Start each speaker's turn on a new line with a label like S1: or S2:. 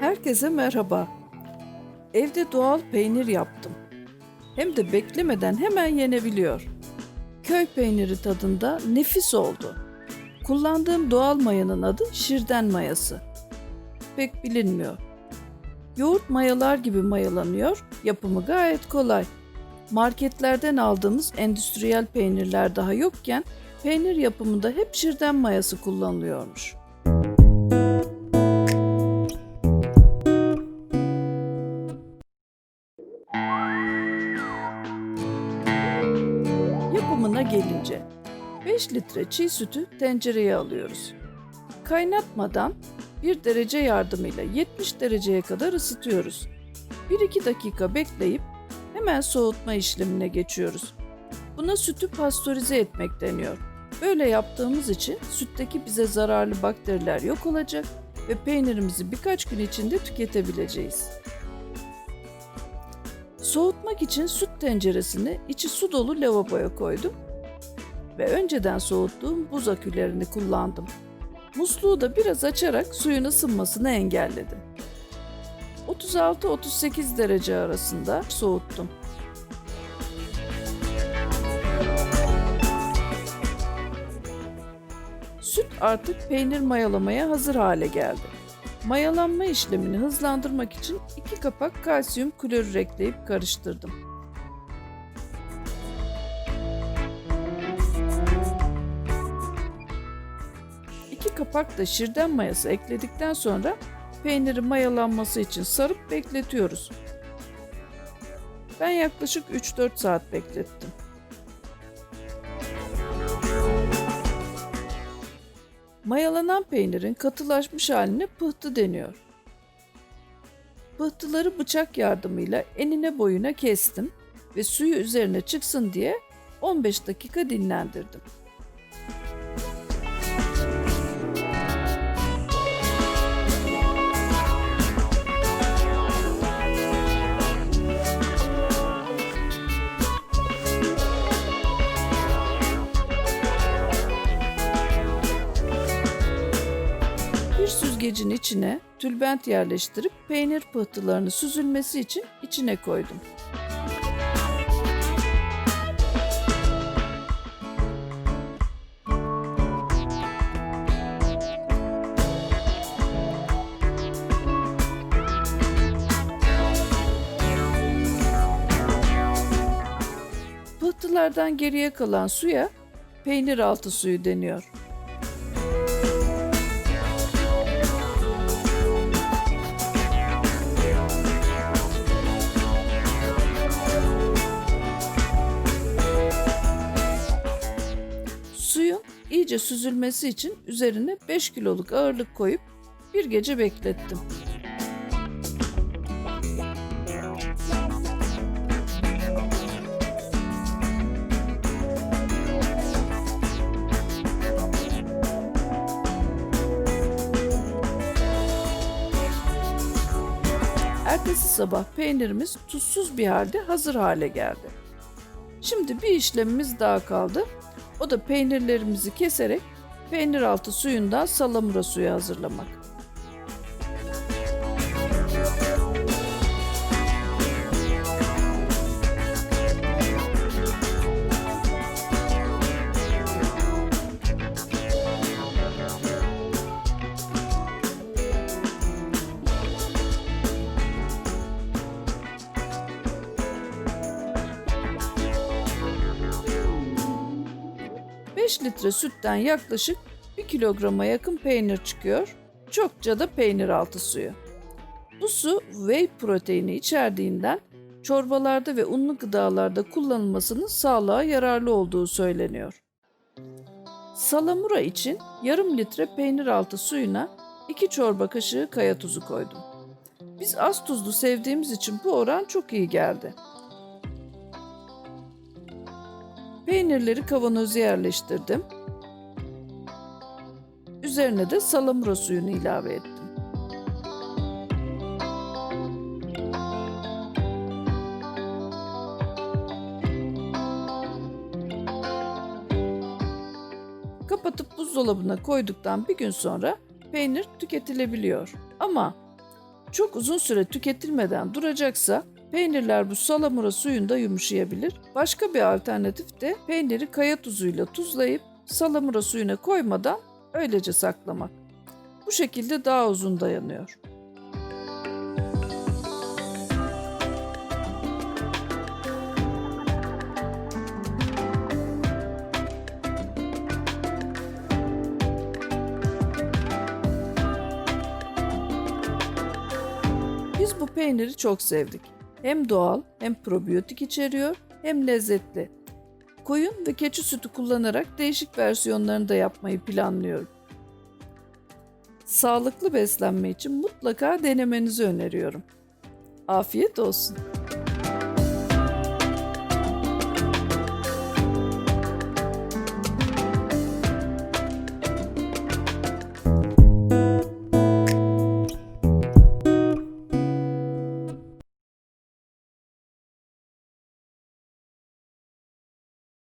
S1: Herkese merhaba. Evde doğal peynir yaptım. Hem de beklemeden hemen yenebiliyor. Köy peyniri tadında nefis oldu. Kullandığım doğal mayanın adı şirden mayası. Pek bilinmiyor. Yoğurt mayalar gibi mayalanıyor, yapımı gayet kolay. Marketlerden aldığımız endüstriyel peynirler daha yokken peynir yapımında hep şirden mayası kullanılıyormuş. Yapımına gelince 5 litre çiğ sütü tencereye alıyoruz. Kaynatmadan 1 derece yardımıyla 70 dereceye kadar ısıtıyoruz. 1-2 dakika bekleyip hemen soğutma işlemine geçiyoruz. Buna sütü pastörize etmek deniyor. Böyle yaptığımız için sütteki bize zararlı bakteriler yok olacak ve peynirimizi birkaç gün içinde tüketebileceğiz. Soğutmak için süt tenceresini içi su dolu lavaboya koydum ve önceden soğuttuğum buz akülerini kullandım. Musluğu da biraz açarak suyun ısınmasını engelledim. 36-38 derece arasında soğuttum. Süt artık peynir mayalamaya hazır hale geldi. Mayalanma işlemini hızlandırmak için iki kapak kalsiyum klorür ekleyip karıştırdım. İki kapak da şirden mayası ekledikten sonra peyniri mayalanması için sarıp bekletiyoruz. Ben yaklaşık 3-4 saat beklettim. Mayalanan peynirin katılaşmış haline pıhtı deniyor. Pıhtıları bıçak yardımıyla enine boyuna kestim ve suyu üzerine çıksın diye 15 dakika dinlendirdim. Bir süzgecin içine tülbent yerleştirip peynir pıhtılarını süzülmesi için içine koydum. Pıhtılardan geriye kalan suya peynir altı suyu deniyor. İyice süzülmesi için üzerine 5 kiloluk ağırlık koyup bir gece beklettim. Ertesi sabah peynirimiz tuzsuz bir halde hazır hale geldi. Şimdi bir işlemimiz daha kaldı. O da peynirlerimizi keserek peynir altı suyundan salamura suyu hazırlamak. Beş litre sütten yaklaşık 1 kilograma yakın peynir çıkıyor. Çokça da peynir altı suyu. Bu su whey proteini içerdiğinden çorbalarda ve unlu gıdalarda kullanılmasının sağlığa yararlı olduğu söyleniyor. Salamura için yarım litre peynir altı suyuna 2 çorba kaşığı kaya tuzu koydum. Biz az tuzlu sevdiğimiz için bu oran çok iyi geldi. Peynirleri kavanoza yerleştirdim. Üzerine de salamura suyunu ilave ettim. Kapatıp buzdolabına koyduktan bir gün sonra peynir tüketilebiliyor. Ama çok uzun süre tüketilmeden duracaksa peynirler bu salamura suyunda yumuşayabilir. Başka bir alternatif de peyniri kaya tuzuyla tuzlayıp salamura suyuna koymadan öylece saklamak. Bu şekilde daha uzun dayanıyor. Biz bu peyniri çok sevdik. Hem doğal hem probiyotik içeriyor hem lezzetli. Koyun ve keçi sütü kullanarak değişik versiyonlarını da yapmayı planlıyorum. Sağlıklı beslenme için mutlaka denemenizi öneriyorum. Afiyet olsun.